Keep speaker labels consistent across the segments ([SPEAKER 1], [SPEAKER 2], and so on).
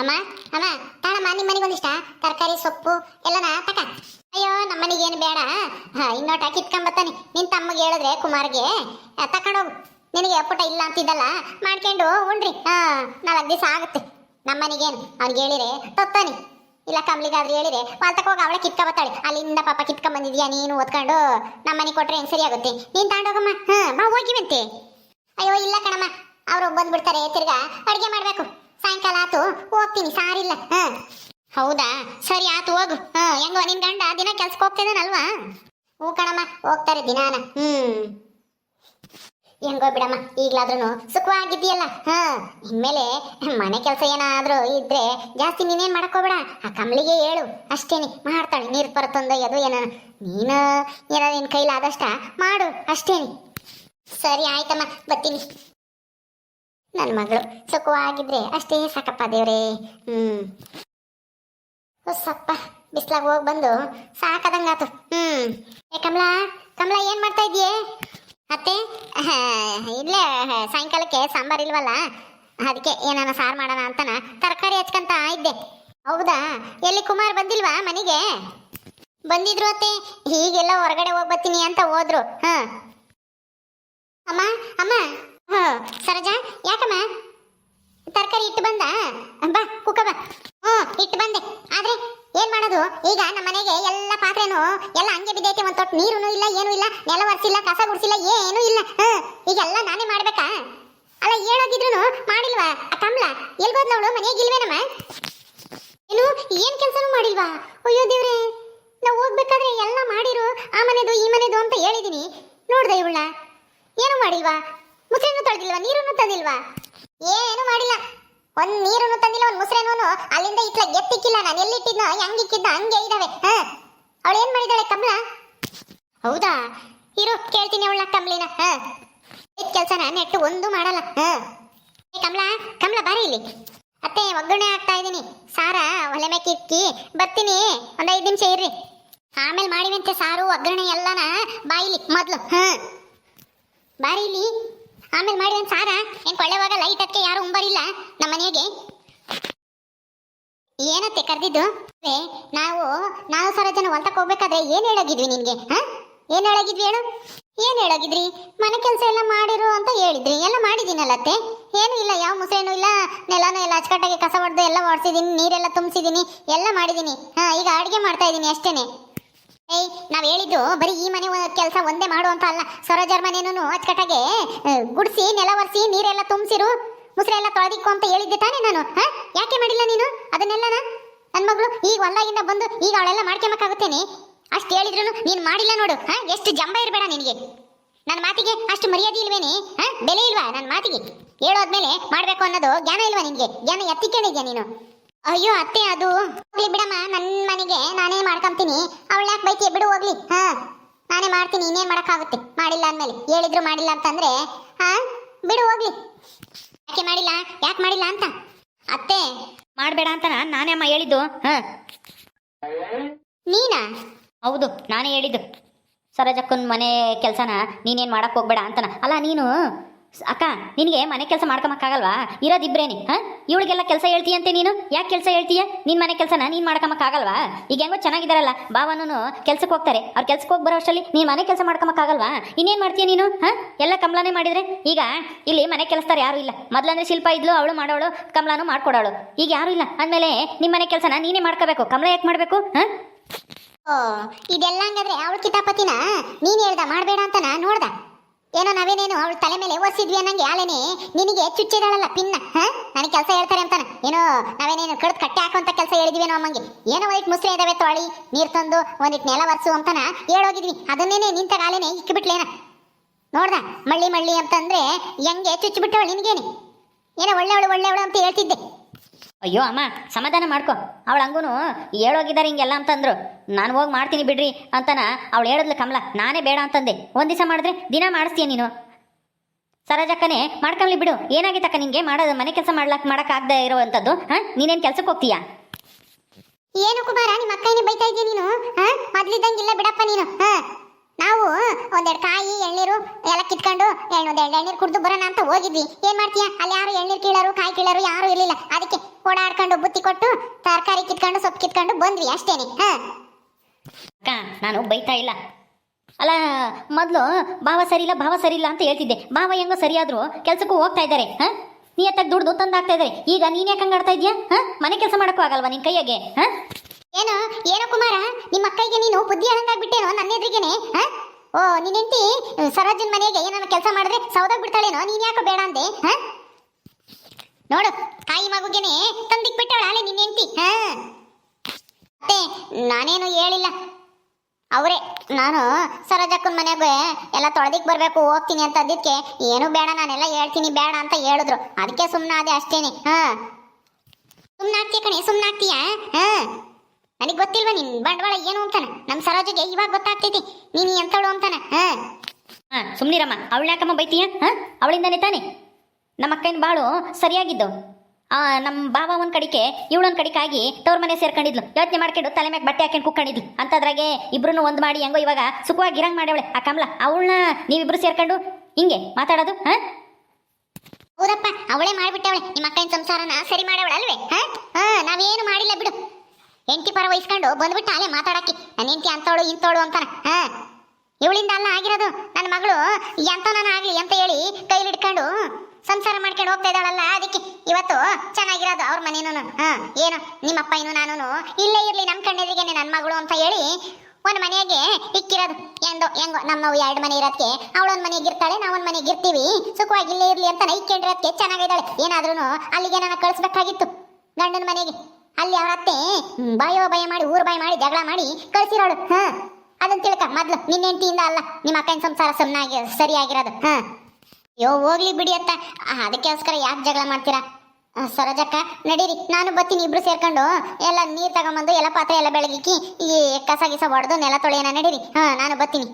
[SPEAKER 1] ಅಮ್ಮ ಅಮ್ಮ, ತಾಳಮ್ಮ ನಿಮ್ಮ ಮನೆಗೆ ಒಂದಿಷ್ಟ ತರಕಾರಿ, ಸೊಪ್ಪು, ಎಲ್ಲನ ತಕ. ಅಯ್ಯೋ ನಮ್ಮ ಮನೆಗೆ ಏನು ಬೇಡ ಇನ್ನೋಟ ಕಿತ್ಕೊಂಬತ್ತಾನೆ ನಿನ್ ತಮ್ಮಗೆ ಹೇಳಿದ್ರೆ ಕುಮಾರ್ಗೆ ತಕೊಂಡೋಗು ನಿನಗೆ ಪುಟ ಇಲ್ಲ ಅಂತಿದ್ದಲ್ಲ, ಮಾಡ್ಕೊಂಡು ಉಣ್ರಿ. ಹಾ, ನಾಲ್ಕು ದಿವಸ ಆಗುತ್ತೆ. ನಮ್ಮ ಮನೆಗೇನು? ಅವ್ನಿಗೆ ಹೇಳಿರೆ ತೊತ್ತಾನೆ. ಇಲ್ಲ, ಕಮ್ಲಿಗಾದ್ರೆ ಹೇಳಿದೆ ವಾಲ್ತಕ್ಕೆ ಹೋಗಿ, ಅವಳೆ ಕಿತ್ಕೊಂಬತ್ತಾಳೆ ಅಲ್ಲಿಂದ ಪಾಪ ಕಿತ್ಕೊಂಡ್ ಬಂದಿದ್ಯಾ ನೀನು ಓದ್ಕೊಂಡು ನಮ್ಮ ಮನೆಗೆ ಕೊಟ್ರೆ ಹೆಂಗ್ ಸರಿ ಆಗುತ್ತೆ? ನೀನ್ ತಗೊಂಡೋಗಮ್ಮ ಹಾ, ಬಾ ಹೋಗಿವಂತೆ ಅಯ್ಯೋ, ಇಲ್ಲ ಕಣಮ್ಮ. ಅವ್ರು ಬಂದ್ಬಿಡ್ತಾರೆ, ತಿರ್ಗಾ, ಅಡುಗೆ ಮಾಡ್ಬೇಕು. ಸಾಯಂಕಾಲ ಆತು, ಹೋಗ್ತೀನಿ ಸಾರಿಲ್ಲ ಹ. ಹೌದಾ? ಸರಿ ಆತು, ಹೋಗು. ಹ, ಹೆಂಗೋ, ನಿನ್ ಗಂಡ ದಿನ ಕೆಲ್ಸಕ್ಕೆ ಹೋಗ್ತಿದ್ದಾನಲ್ವಾ ಹೂ ಕಣಮ್ಮ, ಹೋಗ್ತಾರೆ ದಿನಾನ. ಹ್ಮ್ ಹೆಂಗೋ ಬಿಡಮ್ಮ ಈಗ್ಲಾದ್ರೂ ಸುಖವಾಗಿದ್ದೀಯಲ್ಲ. ಹ. ಇನ್ಮೇಲೆ ಮನೆ ಕೆಲಸ ಏನಾದ್ರೂ ಇದ್ರೆ ಜಾಸ್ತಿ ನೀನೇನ್ ಮಾಡ್ಕೋಬೇಡ ಆ ಕಮಲಿಗೆ ಹೇಳು, ಅಷ್ಟೇನಿ. ಮಾಡ್ತಾಳೆ, ನೀರ್ ಅದು ಏನ. ನೀನು ಏನೋ ನಿನ್ ಕೈಲಾದಷ್ಟ ಮಾಡು, ಅಷ್ಟೇನಿ. ಸರಿ, ಆಯ್ತಮ್ಮ, ಬರ್ತೀನಿ. ನನ್ನ ಮಗಳು ಸುಖವಾಗಿದ್ರೆ ಅಷ್ಟೇ ಸಾಕಪ್ಪ ದೇವ್ರೇ. ಹ್ಮ್. ಸಪ್ಪ ಬಿಸ್ಲಾಗ ಹೋಗಿ ಬಂದು ಸಾಕದಂಗಾತು. ಹ್ಮ್. ಏ ಕಮಲಾ ಕಮಲಾ ಏನ್ ಮಾಡ್ತಾ ಇದೀಯ ಅತ್ತೆ ಇಲ್ಲೇ ಸಾಯಂಕಾಲಕ್ಕೆ ಸಾಂಬಾರ್ ಇಲ್ವಲ್ಲ? ಅದಕ್ಕೆ ಏನಾನ ಸಾರು ಮಾಡೋಣ ಅಂತನ ತರಕಾರಿ ಹಚ್ಕಂತ ಇದ್ದೆ. ಹೌದಾ? ಎಲ್ಲಿ ಕುಮಾರ್ ಬಂದಿಲ್ವಾ ಮನೆಗೆ? ಬಂದಿದ್ರು ಅತ್ತೆ. ಹೀಗೆಲ್ಲ ಹೊರಗಡೆ ಹೋಗ್ಬತ್ತೀನಿ ಅಂತ ಹೋದ್ರು. ಹಾಂ. ಅಮ್ಮ ಅಮ್ಮ. ಹ, ಸರೋಜಾ, ಯಾಕಮ್ಮ? ತರಕಾರಿ ಇಟ್ಟು ಬಂದ? ಬಾ, ಕುಕ್ಕ ಬಾ. ಹ್ಞೂ, ಇಟ್ಟು ಬಂದೆ. ಆದ್ರೆ ಏನ್ ಮಾಡೋದು? ಈಗ ನಮ್ಮ ಮನೆಗೆ ಎಲ್ಲ ಪಾತ್ರೆನೂ ಎಲ್ಲ ಹಂಗೆ ಬಿದ್ದೈತೆ, ಒಂದು ತೊಟ್ಟು ನೀರು ಇಲ್ಲ, ಏನು ಇಲ್ಲ, ನೆಲ ಒರೆಸಿಲ್ಲ, ಕಸ ಗುಡಿಸಿಲ್ಲ, ಏನೂ ಇಲ್ಲ. ಹ್ಞೂ, ಈಗೆಲ್ಲ ನಾನೇ ಮಾಡ್ಬೇಕಾ? ಅಲ್ಲ ಹೇಳೋಗಿದ್ರು ಮಾಡಿಲ್ವಾ? ಆ ಕಮಲ ಎಲ್ಗೋದ್ನವಳು ಮನೆಗೆ ಇಲ್ವೇನಮ್ಮ? ಏನು ಏನು ಕೆಲಸನೂ ಮಾಡಿಲ್ವಾ? ಅಯ್ಯೋ ದೇವ್ರೆ, ನಾವು ಹೋಗ್ಬೇಕಾದ್ರೆ ಎಲ್ಲ ಮಾಡಿರು, ಆ ಮನೆದು, ಈ ಮನೆದು ಅಂತ ಹೇಳಿದ್ದೀನಿ ನೋಡ್ದೆ ಇವಳ? ಏನು ಮಾಡಿಲ್ವಾ? ಮುಸ್ರೆನು ತೊಳೆದಿಲ್ವಾ? ನೀರನ್ನು ತಂದಿಲ್ವಾ ಏನು ಮಾಡಿಲ್ಲ. ಒಂದ್ ನೀರನ್ನು ತಂದಿಲ್ಲ, ಒಂದ್ ಮುಸ್ರೇನು ಅಲ್ಲಿಂದ ಇಟ್ಲ ಎತ್ತಿಕ್ಕಿಲ್ಲ ನಾನು. ಎಲ್ಲಿಟ್ಟಿದ್ನೋ, ಹೆಂಗಿಕ್ಕಿದ್ನ, ಹಂಗೆ ಇದಾವೆ. ಹ. ಅವಳು ಏನ್ ಮಾಡಿದಾಳೆ ಕಮಲ? ಹೌದಾ? ಇರು, ಕೇಳ್ತೀನಿ ಅವಳ ಕಮಲಿನ. ಹ. ಕೆಲಸನ? ನೆಟ್ಟು ಒಂದು ಮಾಡಲ್ಲ. ಹ. ಕಮಲ ಕಮಲ ಬಾರಿ ಇಲ್ಲಿ. ಅತ್ತೆ, ಒಗ್ಗರಣೆ ಹಾಕ್ತಾ ಇದ್ದೀನಿ. ಸಾರ, ಒಲೆ ಮೇಲೆ ಬರ್ತೀನಿ. ಒಂದ್ ಐದ್ ನಿಮಿಷ ಇರ್ರಿ. ಆಮೇಲೆ ಮಾಡಿವಂತೆ ಸಾರು, ಒಗ್ಗರಣೆ ಎಲ್ಲನ ಬಾಯಿಲಿ, ಮೊದಲು. ಹ. ಬಾರಿ ಇಲ್ಲಿ. ಆಮೇಲೆ ಮಾಡಿ ಸಾರ? ಏನು ಕೊಳ್ಳೆವಾಗ ಲೈಟ್ ಅದಕ್ಕೆ ಯಾರು ಉಂಬರಿಲ್ಲ ನಮ್ಮ ಮನೆಗೆ? ಏನತ್ತೆ ಕರೆದಿದ್ದು? ನಾವು ನಾವು ಸರ ಜನ ಹೊಲ್ತಕ್ಕೆ ಹೋಗ್ಬೇಕಾದ್ರೆ ಏನು ಹೇಳೋಗಿದ್ವಿ ನಿನ್ಗೆ, ಹಾಂ? ಏನು ಹೇಳೋಗಿದ್ವಿ ಹೇಳು? ಏನು ಹೇಳೋಗಿದ್ರಿ? ಮನೆ ಕೆಲಸ ಎಲ್ಲ ಮಾಡಿರು ಅಂತ ಹೇಳಿದ್ರಿ, ಎಲ್ಲ ಮಾಡಿದ್ದೀನಲ್ಲತ್ತೆ ಏನು ಇಲ್ಲ, ಯಾವ ಮುಸೇನು ಇಲ್ಲ, ನೆಲನೂ ಎಲ್ಲ ಅಚ್ಚುಕಟ್ಟಾಗಿ ಕಸ ಹೊಡೆದು ಎಲ್ಲ ಒಡ್ಸಿದ್ದೀನಿ ನೀರೆಲ್ಲ ತುಂಬಿಸಿದ್ದೀನಿ ಎಲ್ಲ ಮಾಡಿದ್ದೀನಿ ಹಾ, ಈಗ ಅಡುಗೆ ಮಾಡ್ತಾ ಇದ್ದೀನಿ ಅಷ್ಟೇನೆ. ಏಯ್, ನಾವು ಹೇಳಿದ್ದು ಬರೀ ಈ ಮನೆ ಕೆಲಸ ಒಂದೇ ಮಾಡು ಅಂತ ಅಲ್ಲ. ಸರೋಜರ್ ಮನೇನು ಅಚ್ಚಕಟ್ಟಾಗೆ ಗುಡಿಸಿ, ನೆಲ ಒರೆಸಿ, ನೀರೆಲ್ಲ ತುಂಬಿಸಿರು, ಮುಸ್ರೆಲ್ಲ ತೊಳೆದಿಕ್ಕು ಅಂತ ಹೇಳಿದ್ದೆ ತಾನೇ ನಾನು, ಹಾ? ಯಾಕೆ ಮಾಡಿಲ್ಲ ನೀನು? ಅದನ್ನೆಲ್ಲನ ನನ್ನ ಮಗಳು ಈಗ ಹೊಲ್ದಾಗಿಂದ ಬಂದು ಈಗ ಅವಳೆಲ್ಲ ಮಾಡ್ಕೊಂಬಕ್ಕಾಗುತ್ತೇನೆ ಅಷ್ಟು ಹೇಳಿದ್ರು ನೀನು ಮಾಡಿಲ್ಲ ನೋಡು, ಹಾ? ಎಷ್ಟು ಜಂಬ ಇರಬೇಡ ನಿನಗೆ. ನನ್ನ ಮಾತಿಗೆ ಅಷ್ಟು ಮರ್ಯಾದೆ ಇಲ್ವೇನೆ, ಹಾ? ಬೆಲೆ ಇಲ್ವಾ ನನ್ನ ಮಾತಿಗೆ? ಹೇಳೋದ್ಮೇಲೆ ಮಾಡಬೇಕು ಅನ್ನೋದು ಜ್ಞಾನ ಇಲ್ವಾ ನಿನಗೆ? ಜ್ಞಾನ ಎತ್ತಿಕೊಂಡಿದ್ಯಾ ನೀನು? ಅಯ್ಯೋ ಅತ್ತೆ, ಅದು ಹೋಗ್ಲಿ ಬಿಡಮ್ಮ ನನ್ನ ಮನೆಗೆ ನಾನೇ ಮಾಡ್ಕೊಂತೀನಿ. ಅವಳ ಯಾಕೆ ಬೈತಿ, ಬಿಡು ಹೋಗ್ಲಿ. ಹಾ, ನಾನೇ ಮಾಡ್ತೀನಿ, ಇನ್ನೇನ್ ಮಾಡೋಕ್ಕಾಗುತ್ತೆ? ಮಾಡಿಲ್ಲ ಅಂದ್ಮೇಲೆ. ಹೇಳಿದ್ರು ಮಾಡಿಲ್ಲ ಅಂತಂದ್ರೆ, ಹಾ, ಬಿಡು ಹೋಗ್ಲಿ. ಯಾಕೆ ಮಾಡಿಲ್ಲ? ಯಾಕೆ ಮಾಡಿಲ್ಲ ಅಂತ? ಅತ್ತೆ,
[SPEAKER 2] ಮಾಡಬೇಡ ಅಂತ ನಾನೇ ಅಮ್ಮ ಹೇಳಿದ್ದು. ಹಾಂ.
[SPEAKER 1] ನೀನಾ?
[SPEAKER 2] ಹೌದು, ನಾನೇ ಹೇಳಿದ್ದು. ಸರೋಜಕ್ಕನ ಮನೆ ಕೆಲಸನ ನೀನೇನು ಮಾಡಕ್ಕೆ ಹೋಗ್ಬೇಡ ಅಂತನ. ಅಲ್ಲ, ನೀನು? ಅಕ್ಕ, ನಿನಗೆ ಮನೆ ಕೆಲಸ ಮಾಡ್ಕೊಂಬಕ್ಕಾಗಲ್ವಾ ಇರೋದಿಬ್ರೇನೆ, ಹಾಂ? ಇವಳಿಗೆಲ್ಲ ಕೆಲಸ ಹೇಳ್ತೀಯಂತೆ ನೀನು? ಯಾಕೆ ಕೆಲಸ ಹೇಳ್ತೀಯ? ನಿನ್ನ ಮನೆ ಕೆಲಸನ ನೀನು ಮಾಡ್ಕೊಂಬಕ್ಕಾಗಲ್ವಾ ಈಗ ಹೆಂಗೋ ಚೆನ್ನಾಗಿದ್ದಾರಲ್ಲ ಭಾವನೂ ಕೆಲ್ಸಕ್ಕೆ ಹೋಗ್ತಾರೆ. ಅವ್ರು ಕೆಲ್ಸಕ್ಕೆ ಹೋಗಿ ಬರೋ ಅಷ್ಟರಲ್ಲಿ ನೀನು ಮನೆ ಕೆಲಸ ಮಾಡ್ಕೊಂಬಕ್ಕಾಗಲ್ವಾ ಇನ್ನೇನು ಮಾಡ್ತೀಯ ನೀನು, ಹಾಂ? ಎಲ್ಲ ಕಮಲಾನೇ ಮಾಡಿದರೆ? ಈಗ ಇಲ್ಲಿ ಮನೆ ಕೆಲಸದಾರ ಯಾರು ಇಲ್ಲ. ಮೊದಲಂದ್ರೆ ಶಿಲ್ಪ ಇದ್ಲು, ಅವಳು ಮಾಡೋಳು, ಕಮಲಾನು ಮಾಡ್ಕೊಡೋಳು. ಈಗ ಯಾರು ಇಲ್ಲ. ಅಂದಮೇಲೆ ನಿಮ್ಮ ಮನೆ ಕೆಲಸನ ನೀನೇ ಮಾಡ್ಕೋಬೇಕು. ಕಮಲ ಯಾಕೆ ಮಾಡಬೇಕು, ಹಾಂ?
[SPEAKER 1] ಓ, ಇದೆಲ್ಲ ಹಂಗಾದ್ರೆ ಅವಳು ಕಿತಾಪತಿನ? ನೀನು ಹೇಳ್ದ ಅಂತ ಅಂತನ? ನೋಡ್ದ? ಏನೋ ನಾವೇನೇನು ಅವಳ ತಲೆ ಮೇಲೆ ಒರ್ಸಿದ್ವಿ ಅನ್ನಂಗೆ ಆಲೇನೆ ನಿನಗೆ ಚುಚ್ಚಿದಾಳಲ್ಲ ಪಿನ್ನ, ಹಾ? ನನಗೆ ಕೆಲಸ ಹೇಳ್ತಾರೆ ಅಂತಾನೆ. ಏನೋ ನಾವೇನೇನು ಕಡ್ದು ಕಟ್ಟೆ ಹಾಕುವಂತ ಕೆಲಸ ಹೇಳಿದ್ವಿ ಅಮ್ಮಂಗೆ. ಏನೋ ವೈಟ್ ಮುಸ್ರೆ ಇದಾವೆ ತೊಳಿ, ನೀರು ತಂದು, ಒಂದಿಟ್ ನೆಲ ಒರೆಸು ಅಂತಾನ ಹೇಳೋಗಿದ್ವಿ. ಅದನ್ನೇನೆ ನಿಂತ ಆಲೆನೆ ಇಕ್ಕಿಬಿಟ್ಲೇನ. ನೋಡ್ದ, ಮಳ್ಳಿ ಮಳ್ಳಿ ಅಂತಂದ್ರೆ ಹೆಂಗೆ ಚುಚ್ಚಿಬಿಟ್ಟವಳು ನಿನಗೇನೆ. ಏನೋ ಒಳ್ಳೆವಳು ಒಳ್ಳೆವಳು ಅಂತ ಹೇಳ್ತಿದ್ದೆ.
[SPEAKER 2] ಅಯ್ಯೋ ಅಮ್ಮ, ಸಮಾಧಾನ ಮಾಡ್ಕೊ. ಅವಳು ಹಂಗೂ ಹೇಳೋಗಿದ್ದಾರೆ ಹಿಂಗೆಲ್ಲ ಅಂತಂದ್ರು. ನಾನು ಹೋಗಿ ಮಾಡ್ತೀನಿ ಬಿಡ್ರಿ ಅಂತನ ಅವಳು ಹೇಳಿದ್ಲು ಕಮಲ, ನಾನೇ ಬೇಡ ಅಂತಂದೆ. ಒಂದು ದಿವಸ ಮಾಡಿದ್ರೆ ದಿನ ಮಾಡಿಸ್ತೀಯ ನೀನು? ಸರೋಜಕ್ಕನೇ ಮಾಡ್ಕೊಂಬ್ಲಿ ಬಿಡು. ಏನಾಗಿತ್ತಕ್ಕ ನಿಂಗೆ? ಮಾಡೋದು, ಮನೆ ಕೆಲಸ ಮಾಡ್ಲಕ್ಕೆ ಮಾಡೋಕ್ಕಾಗದೆ ಇರೋವಂಥದ್ದು ಹಾಂ? ನೀನೇನು ಕೆಲಸಕ್ಕೆ ಹೋಗ್ತೀಯಾ?
[SPEAKER 1] ಏನು ಕುಮಾರ, ನಿಮ್ಮ ಅಕ್ಕನೇ ಬೈತಾ ಇದೀಯ ನೀನು? ಹಾ? ಮೊದ್ಲಿದ್ದಂಗಿಲ್ಲ ಬಿಡಪ್ಪ ನೀನು, ಹಾ? ನಾವು ಒಂದೆರಡು ಕಾಯಿ, ಎಳ್ನೀರು ಎಲ್ಲ ಕಿತ್ಕೊಂಡು ಒಂದೆರಡು ಎಳ್ನೀರು ಕುಡಿದು ಬರೋಣ ಅಂತ ಹೋಗಿದ್ವಿ. ಏನ್ ಮಾಡ್ತೀಯ? ಅಲ್ಲಿ ಯಾರು ಎಳ್ನೀರು ಕೀಳರು, ಕಾಯಿ ಕೀಳರು ಯಾರು ಇರ್ಲಿಲ್ಲ. ಅದಕ್ಕೆ ಓಡಾಡ್ಕೊಂಡು ಬುತ್ತಿ ಕೊಟ್ಟು ತರಕಾರಿ ಕಿತ್ಕೊಂಡು, ಸೊಪ್ಪು ಕಿತ್ಕೊಂಡು ಬಂದ್ವಿ ಅಷ್ಟೇನೆ. ಹ.
[SPEAKER 2] ಅಕ್ಕ, ನಾನು ಬೈತಾ ಇಲ್ಲ. ಅಲ್ಲ, ಮೊದಲು ಭಾವ ಸರಿ ಇಲ್ಲ ಭಾವ ಸರಿ ಇಲ್ಲ ಅಂತ ಹೇಳ್ತಿದ್ದೆ. ಭಾವ ಹೆಂಗೋ ಸರಿಯಾದ್ರು, ಕೆಲ್ಸಕ್ಕೂ ಹೋಗ್ತಾ ಇದ್ದಾರೆ. ಹಾ? ನೀ ದುಡ್ದು ತಂದಾಗ್ತಾ ಇದ್ದಾರೆ. ಈಗ ನೀನ್ ಯಾಕೆ ಹಂಗೆ ಆಡ್ತಾ ಇದೀಯಾ ಹಾ? ಮನೆ ಕೆಲಸ ಮಾಡೋಕ್ಕೂ ಆಗಲ್ವಾ ನಿನ್ ಕೈಯಾಗೆ? ಹಾ?
[SPEAKER 1] ಏನು? ಏನೋ ಕುಮಾರ? ನಿಮ್ಮ ಅಕ್ಕಯ್ಯಗೆ ನೀನು ಬುದ್ಧಿ ಹಂಗಾಗ್ಬಿಟ್ಟೇನೋ ನನ್ನ ಎದುರಿಗೆನೆ ಓ ಹೆಂಡತಿ ಸರೋಜನ್ ಮನೆಗೆ ಏನಾನ ಕೆಲಸ ಮಾಡಿದ್ರೆ ಸೌದಾಗ ಬಿಡ್ತಾಳೇನೋ ನೀನ್ ಯಾಕೋ ಬೇಡ ಅಂದೆ, ಹಾ? ನೋಡು, ತಾಯಿ ಮಗುಗೆನೆ ತಂದಿಕ್ ಬಿಟ್ಟವಳ ನಿನ್ನ ನಿನ್ನೆಂಟಿ ಹಾ? ಮತ್ತೆ ನಾನೇನು ಹೇಳಿಲ್ಲ. ಅವರೇ, ನಾನು ಸರೋಜಕ್ಕನ ಮನೆಗೆ ಎಲ್ಲ ತೊಳೆದಿಕ್ ಬರಬೇಕು, ಹೋಗ್ತೀನಿ ಅಂತ ಅದಕ್ಕೆ ಏನು ಬೇಡ, ನಾನೆಲ್ಲ ಹೇಳ್ತೀನಿ, ಬೇಡ ಅಂತ ಹೇಳಿದ್ರು. ಅದಕ್ಕೆ ಸುಮ್ಮನಾದೆ ಅಷ್ಟೇನೆ, ಹಾ? ಸುಮ್ಮನಾಗ್ತೀಯ ಕಣೆ ಸುಮ್ಮನಾಗ್ತೀಯಾ ಹಾ? ನನಗೆ ಗೊತ್ತಿಲ್ವಾ ನಿನ್ ಬಂಡವಾಳ ಏನು ಅಂತಾನೆ? ನಮ್ಮ ಸರೋಜಿಗೆ ಇವಾಗ ಗೊತ್ತಾಗ್ತೈತಿ. ನೀನು ಎಂತಳು ಅಂತಾನೆ? ಹಾ.
[SPEAKER 2] ಹಾ ಸುಮ್ನಿರಮ್ಮ. ಅವಳ ಯಾಕಮ್ಮ ಬೈತೀಯ? ಹಾ? ಅವಳಿಂದಾನೆ ತಾನೆ? ನಮ್ಮ ಅಕ್ಕನ ಬಾಳು ಸರಿಯಾಗಿದ್ದು? ಆ ನಮ್ಮ ಬಾವ ಒಂದ್ ಕಡಿಕೆ ಇವಳೊಂದ್ ಆಗಿ ತವ್ರ ಮನೆ ಸೇರ್ಕೊಂಡಿದ್ಲು. ಯೋಚನೆ ಮಾಡ್ಕೊಂಡು ತಲೆ ಮ್ಯಾಗ ಬಟ್ಟೆ ಹಾಕೊಂಡು ಕುಕ್ಕೊಂಡಿದ್ಲು ಅಂತದ್ರಾಗೆ ಇಬ್ರು ಒಂದ್ ಮಾಡಿ ಹೆಂಗೋ ಇವಾಗ ಸುಖವಾಗಿ ಇರಂಗ್ ಮಾಡ್ಯವಳೆ. ಆ ಕಮಲ ಅವಳನ್ನ ನೀವಿಬ್ರು ಸೇರ್ಕೊಂಡು ಹಿಂಗೆ ಮಾತಾಡೋದು ಹಾ?
[SPEAKER 1] ಹೌದಪ್ಪ ಅವಳೇ ಮಾಡ್ಬಿಟ್ಟವಳೆ. ನಿಮ್ಮ ಅಕ್ಕನ ಸಂಸಾರನ ಸರಿ ಮಾಡವಳ ಹ? ಹಾ ಹೆಂಡತಿ ಪರ ವಹಿಸ್ಕೊಂಡು ಬಂದ್ಬಿಟ್ಟು ಅಲ್ಲೇ ಮಾತಾಡಕ್ಕೆ. ನನ್ನ ಹೆಂಡತಿ ಅಂತವಳು ಇಂತವಳು ಅಂತಾನ. ಹಾ. ಇವಳಿಂದ ಅಲ್ಲ ಆಗಿರೋದು. ನನ್ನ ಮಗಳು ಎಂತನ ಆಗ್ಲಿ ಅಂತ ಹೇಳಿ ಕೈಲಿಡ್ಕೊಂಡು ಸಂಸಾರ ಮಾಡ್ಕೊಂಡು ಹೋಗ್ತಾ ಇದ್ದಾಳಲ್ಲ ಅದಕ್ಕೆ ಇವತ್ತು ಚೆನ್ನಾಗಿರೋದು ಅವ್ರ ಮನೇನು ಹಾ, ಏನು? ನಿಮ್ಮಪ್ಪ ಇನ್ನು ನಾನು ಇಲ್ಲೇ ಇರ್ಲಿ, ನಮ್ಮ ಕಣ್ಣೆದಿಗೆನೆ ನನ್ನ ಮಗಳು ಅಂತ ಹೇಳಿ ಒಂದು ಮನೆಗೆ ಇಕ್ಕಿರೋದು. ಎಂದೋ ಹೆಂಗೋ ನಮ್ಮವು ಎರಡು ಮನೆ ಇರೋದಕ್ಕೆ ಅವಳೊಂದು ಮನೆಗೆ ಇರ್ತಾಳೆ, ನಾವೊಂದು ಮನೆಗೆ ಇರ್ತೀವಿ. ಸುಖವಾಗಿ ಇಲ್ಲೇ ಇರ್ಲಿ ಅಂತ ಇಕ್ಕೊಂಡಿರೋದಕ್ಕೆ ಚೆನ್ನಾಗಿದ್ದಾಳೆ ಏನಾದ್ರೂ ಅಲ್ಲಿಗೆ ನಾನು ಕಳಿಸ್ಬೇಕಾಗಿತ್ತು. ಗಂಡನ ಮನೆಗೆ. ಅಲ್ಲಿ ಅವ್ರ ಅತ್ತೆ ಬಾಯೋ ಭಯ ಮಾಡಿ, ಊರು ಬಾಯಿ ಮಾಡಿ, ಜಗಳ ಮಾಡಿ ಕಳ್ಸಿರೋಳು. ಹಾ ಅದನ್ನ ತಿಳ್ಕ, ಮೊದ್ಲು ನಿನ್ನ ಹೆಂಡತಿಯಿಂದ ಅಲ್ಲ, ನಿಮ್ಮ ಅಕ್ಕನ ಸಂಸಾರ ಸುಮ್ಮನಾಗಿ ಸರಿಯಾಗಿರೋದು. ಹಾ. ಯೋ ಹೋಗ್ಲಿ ಬಿಡಿ ಅತ್ತ. ಅದಕ್ಕೋಸ್ಕರ ಯಾಕೆ ಜಗಳ ಮಾಡ್ತೀರಾ? ಸರೋಜಕ್ಕ, ನಡೀರಿ, ನಾನು ಬರ್ತೀನಿ ಇಬ್ರು ಸೇರ್ಕೊಂಡು. ಎಲ್ಲ ನೀರ್ ತಗೊಂಬಂದು, ಎಲ್ಲ ಪಾತ್ರೆ ಎಲ್ಲ ಬೆಳಗಿಕ್ಕಿ, ಈ ಕಸ ಗಿಸ ಹೊಡೆದು ನೆಲ ತೊಳೆಯೋಣ, ನಡೀರಿ. ಹಾ, ನಾನು ಬರ್ತೀನಿ.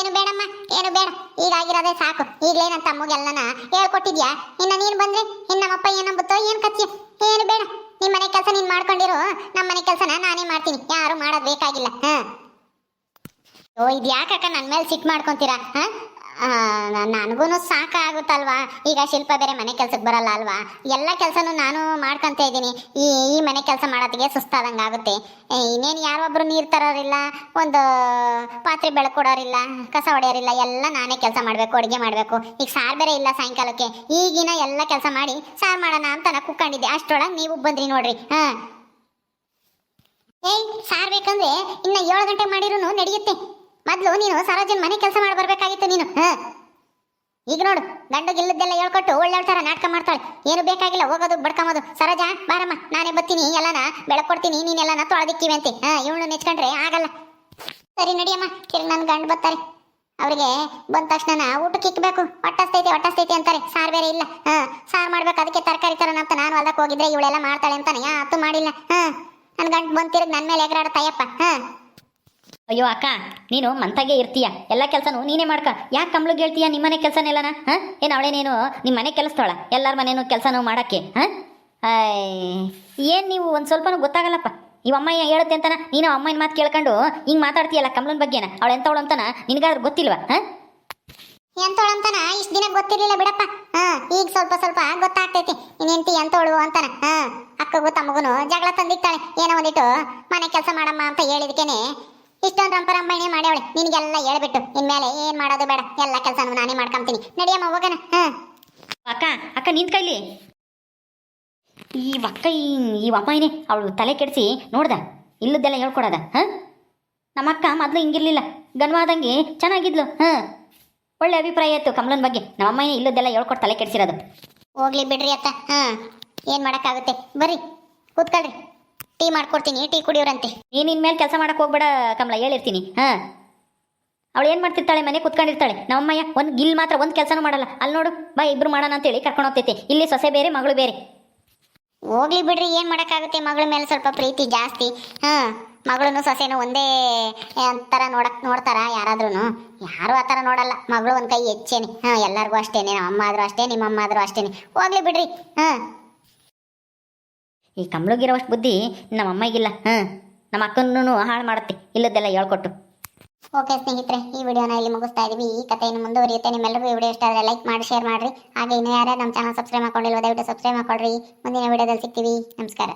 [SPEAKER 1] ಏನು ಬೇಡಮ್ಮ, ಏನು ಬೇಡ. ಈಗ ಆಗಿರೋದೇ ಸಾಕು. ಈಗಲೇ ನನ್ನ ತಮ್ಮಗೆಲ್ಲನ ಹೇಳ್ಕೊಟ್ಟಿದ್ಯಾ? ಇನ್ನ ನೀನು ಬಂದ್ರೆ, ಇನ್ನು ನಮ್ಮಪ್ಪ ಏನಂಬುತ್ತೋ ಏನು ಕತ್ತಿಯ ಏನು ಬೇಡ. ನಿಮ್ಮ ಮನೆ ಕೆಲಸ ನೀನ್ ಮಾಡ್ಕೊಂಡಿರು ನಮ್ಮ ಮನೆ ಕೆಲಸನ ನಾನೇ ಮಾಡ್ತೀನಿ. ಯಾರು ಮಾಡೋದ್ ಬೇಕಾಗಿಲ್ಲ. ಹಾ. ಓ ಇದು ಯಾಕಕ್ಕ ನನ್ನ ಮೇಲೆ ಸಿಟ್ ಮಾಡ್ಕೊಂತೀರಾ? ಹಾ? ನನಗೂ ಸಾಕಾಗುತ್ತಲ್ವಾ? ಈಗ ಶಿಲ್ಪ ಬೇರೆ ಮನೆ ಕೆಲ್ಸಕ್ಕೆ ಬರಲ್ಲ ಅಲ್ವಾ? ಎಲ್ಲ ಕೆಲಸನೂ ನಾನು ಮಾಡ್ಕೊಂತ ಇದ್ದೀನಿ. ಈ ಈ ಮನೆ ಕೆಲಸ ಮಾಡೋದಕ್ಕೆ ಸುಸ್ತಾದಂಗೆ ಆಗುತ್ತೆ. ಇನ್ನೇನು ಯಾರೊಬ್ಬರು ನೀರು ತರೋರಿಲ್ಲ, ಒಂದು ಪಾತ್ರೆ ಬೆಳಕೊಡೋರಿಲ್ಲ, ಕಸ ಹೊಡೆಯೋರಿಲ್ಲ, ಎಲ್ಲ ನಾನೇ ಕೆಲಸ ಮಾಡಬೇಕು, ಅಡುಗೆ ಮಾಡಬೇಕು. ಈಗ ಸಾರು ಬೇರೆ ಇಲ್ಲ ಸಾಯಂಕಾಲಕ್ಕೆ. ಈಗಿನ ಎಲ್ಲ ಕೆಲಸ ಮಾಡಿ ಸಾರು ಮಾಡೋಣ ಅಂತ ನಾನು ಕುಕ್ಕೊಂಡಿದ್ದೆ ಅಷ್ಟರೊಳಗೆ ನೀವು ಬಂದ್ರಿ ನೋಡ್ರಿ. ಹಾಂ. ಏಯ್, ಸಾರ್ ಬೇಕಂದ್ರೆ ಇನ್ನು ಏಳು ಗಂಟೆ ಮಾಡಿರೂ ನಡೆಯುತ್ತೆ. ಮೊದ್ಲು ನೀನು ಸರೋಜನ್ ಮನೆ ಕೆಲಸ ಮಾಡಿ ಬರಬೇಕಾಗಿತ್ತು ನೀನು, ಹ? ಈಗ ನೋಡು, ಗಂಡು ಗಿಲ್ಲದ್ದೆಲ್ಲ ಹೇಳ್ಕೊಟ್ಟು ಒಳ್ಳೆ ತರ ನಾಟಕ ಮಾಡ್ತಾಳೆ. ಏನು ಬೇಕಾಗಿಲ್ಲ, ಹೋಗೋದು, ಬಡ್ಕೊಂಬೋದು. ಸರೋಜ, ಬಾರಮ್ಮ, ನಾನೇ ಬತ್ತೀನಿ ಎಲ್ಲನ ಬೆಳಕೊಡ್ತೀನಿ ನೀನೆಲ್ಲನ ತೊಳೆದಿಕ್ಕಿವಿ ಅಂತೆ. ಹಾ, ಇವಳು ನೆಚ್ಕೊಂಡ್ರೆ ಆಗಲ್ಲ. ಸರಿ, ನಡಿಯಮ್ಮ ತಿರ್ಗಿ ನನ್ನ ಗಂಡು ಬರ್ತಾರೆ. ಅವರಿಗೆ ಬಂದ ತಕ್ಷಣ ಊಟಕ್ಕೆ ಕಿಕ್ಬೇಕು ಹೊಟ್ಟಸ್ತೈತೆ ಹೊಟ್ಟಸ್ತೈತೆ ಅಂತಾರೆ. ಸಾರ್ ಬೇರೆ ಇಲ್ಲ. ಹಾ, ಸಾರ್ ಮಾಡ್ಬೇಕು, ಅದಕ್ಕೆ ತರಕಾರಿ ತರೋಣ ಅಂತ ನಾನು ಹೊಲಕ್ಕೆ ಹೋಗಿದ್ರೆ ಇವಳೆಲ್ಲ ಮಾಡ್ತಾಳೆ ಅಂತಾನೆ. ಯಾತು ಮಾಡಿಲ್ಲ. ಹಾ ನನ್ನ ಗಂಟು ಬಂದ್ ತಿರ್ಗಿ ನನ್ನ ಮೇಲೆ ಎಗರಾಡ್ತಾಯಪ್ಪ ಹಾ.
[SPEAKER 2] ಅಯ್ಯೋ ಅಕ್ಕ, ನೀನು ಮಂತಾಗೆ ಇರ್ತೀಯ. ಎಲ್ಲ ಕೆಲಸನೂ ನೀನೇ ಮಾಡ್ಕ. ಯಾಕೆ ಕಮ್ಳಿಗೆ ಹೇಳ್ತೀಯ ನಿಮ್ಮ ಮನೆ ಕೆಲಸನೆಲ್ಲನ? ಹಾಂ? ಏನು ಅವಳೇನೇನು? ನಿಮ್ಮ ಮನೆ ಕೆಲಸದೋಳ ಎಲ್ಲರ ಮನೇನು ಕೆಲಸನೂ ಮಾಡಕ್ಕೆ, ಹಾಂ? ಏನು ನೀವು ಒಂದು ಸ್ವಲ್ಪನೂ ಗೊತ್ತಾಗಲ್ಲಪ್ಪ. ಇವ ಅಮ್ಮ ಹೇಳುತ್ತೆ ಅಂತಾನ, ನೀನು ಅಮ್ಮನ ಮಾತು ಕೇಳ್ಕೊಂಡು ಹಿಂಗೆ ಮಾತಾಡ್ತೀಯಲ್ಲ ಕಮಲನ ಬಗ್ಗೆನ? ಅವಳು ಎಂಥವಳು ಅಂತಾನ? ನಿನಗಾದ್ರೂ ಗೊತ್ತಿಲ್ವಾ, ಹಾಂ?
[SPEAKER 1] ಎಂತವಳು ಅಂತಾನ? ಇಷ್ಟು ದಿನ ಗೊತ್ತಿರಲಿಲ್ಲ ಬಿಡಪ್ಪ. ಹಾ, ಈಗ ಸ್ವಲ್ಪ ಸ್ವಲ್ಪ ಗೊತ್ತಾಗ್ತೈತಿ. ಇನ್ನೆಂತಿ ಎಂತವಳು ಅಂತಾನ? ಹಾ, ಅಕ್ಕಗೂ ತಮ್ಮಗೂ ಜಗಳ ತಂದಿಕ್ತಾಳೆ ಏನೋ ಒಂದಿಟ್ಟು ಮನೆ ಕೆಲಸ ಮಾಡಮ್ಮ ಅಂತ ಹೇಳಿದಕ್ಕೇನೆ ಇಷ್ಟೊಂದು ರಂಪರಂಬಣೆ ಮಾಡ್ಯಾವಳೆ. ನಿನಗೆಲ್ಲ ಹೇಳ್ಬಿಟ್ಟು. ಇನ್ಮೇಲೆ ಏನು ಮಾಡೋದು ಬೇಡ. ಎಲ್ಲ ಕೆಲಸನೂ ನಾನೇ ಮಾಡ್ಕೊಂತೀನಿ. ನಡಿಯಮ್ಮ ಹೋಗೋಣ. ಹಾಂ.
[SPEAKER 2] ಅಕ್ಕ ಅಕ್ಕ ನಿಂತ್ಕೈಲಿ ಈ ಅಕ್ಕ ಈ ಅಮ್ಮನೇ ಅವಳು ತಲೆ ಕೆಡಿಸಿ ನೋಡ್ದ? ಇಲ್ಲದೆಲ್ಲ ಹೇಳ್ಕೊಡದ? ಹಾಂ? ನಮ್ಮ ಅಕ್ಕ ಮೊದಲು ಹಿಂಗಿರ್ಲಿಲ್ಲ. ಗನ್ವಾದಂಗೆ ಚೆನ್ನಾಗಿದ್ಲು. ಹಾಂ. ಒಳ್ಳೆ ಅಭಿಪ್ರಾಯ ಇತ್ತು ಕಮಲನ್ ಬಗ್ಗೆ. ನಮ್ಮ ಅಮ್ಮನೇ ಇಲ್ಲದೆಲ್ಲ ಹೇಳ್ಕೊಟ್ಟು ತಲೆ ಕೆಡಿಸಿರೋದು.
[SPEAKER 1] ಹೋಗ್ಲಿ ಬಿಡ್ರಿ ಅತ್ತ. ಹಾಂ. ಏನು ಮಾಡಕ್ಕಾಗುತ್ತೆ? ಬರ್ರಿ. ಕೂತ್ಕೊಳ್ರಿ. ಟೀ ಮಾಡ್ಕೊಡ್ತೀನಿ, ಟೀ ಕುಡಿಯೋರಂತೆ.
[SPEAKER 2] ನೀನು ಇನ್ಮೇಲೆ ಕೆಲಸ ಮಾಡಕ್ಕೆ ಹೋಗ್ಬೇಡ ಕಮಲ, ಹೇಳಿರ್ತೀನಿ. ಹಾಂ. ಅವಳು ಏನು ಮಾಡ್ತಿರ್ತಾಳೆ, ಮನೆ ಕುತ್ಕೊಂಡಿರ್ತಾಳೆ. ನಮ್ಮಯ್ಯ ಒಂದು ಗಿಲ್ ಮಾತ್ರ, ಒಂದು ಕೆಲಸನೂ ಮಾಡಲ್ಲ. ಅಲ್ಲಿ ನೋಡು, ಬಾ, ಇಬ್ರು ಮಾಡೋಣ ಅಂತೇಳಿ ಕರ್ಕೊಂಡು ಹೋಗ್ತೈತೆ. ಇಲ್ಲಿ ಸೊಸೆ ಬೇರೆ, ಮಗಳು ಬೇರೆ.
[SPEAKER 1] ಹೋಗ್ಲಿ ಬಿಡ್ರಿ, ಏನು ಮಾಡೋಕ್ಕಾಗುತ್ತೆ? ಮಗಳ ಮೇಲೆ ಸ್ವಲ್ಪ ಪ್ರೀತಿ ಜಾಸ್ತಿ. ಹಾಂ, ಮಗಳನ್ನು ಸೊಸೆನೂ ಒಂದೇ ಥರ ನೋಡಕ್, ನೋಡ್ತಾರ ಯಾರಾದ್ರೂ ಯಾರು ಆ ಥರ ನೋಡಲ್ಲ. ಮಗಳು ಒಂದು ಕೈ ಹೆಚ್ಚೇನೆ. ಹಾಂ, ಎಲ್ಲರಿಗೂ ಅಷ್ಟೇನೆ ನಮ್ಮ ಅಮ್ಮ ಆದರೂ ಅಷ್ಟೇ ನಿಮ್ಮ ಅಮ್ಮ ಆದ್ರೂ ಅಷ್ಟೇನೆ. ಹೋಗ್ಲಿ ಬಿಡ್ರಿ, ಹಾ.
[SPEAKER 2] ಈ ಕಮ್ಳಿಗಿರೋವಷ್ಟು ಬುದ್ಧಿ ನಮ್ಮ ಅಮ್ಮಗಿಲ್ಲ ಹಾಂ ನಮ್ಮ ಅಕ್ಕನೂ ಹಾಳು ಮಾಡುತ್ತೆ ಇಲ್ಲದೆಲ್ಲ ಹೇಳ್ಕೊಟ್ಟು.
[SPEAKER 1] ಓಕೆ ಸ್ನೇಹಿತರೆ, ಈ ವಿಡಿಯೋನ ಇಲ್ಲಿ ಮುಗಿಸ್ತಾ ಇದೀವಿ. ಈ ಕಥೆಯನ್ನು ಮುಂದುವರಿಯುತ್ತೆ. ನಿಮ್ಮೆಲ್ಲರಿಗೂ ಈ ವಿಡಿಯೋ ಇಷ್ಟ ಆದರೆ ಲೈಕ್ ಮಾಡಿ ಶೇರ್ ಮಾಡಿರಿ. ಹಾಗೆ ಇನ್ನೂ ಯಾರ್ಯಾರು ನಮ್ಮ ಚಾನಲ್ ಸಬ್ಸ್ಕ್ರೈಬ್ ಮಾಡ್ಕೊಂಡಿಲ್ಲ, ದಯವಿಟ್ಟು ಸಬ್ಸ್ಕ್ರೈಬ್ ಮಾಡ್ಕೊಳ್ರಿ. ಮುಂದಿನ ವಿಡಿಯೋದಲ್ಲಿ ಸಿಗ್ತೀವಿ. ನಮಸ್ಕಾರ.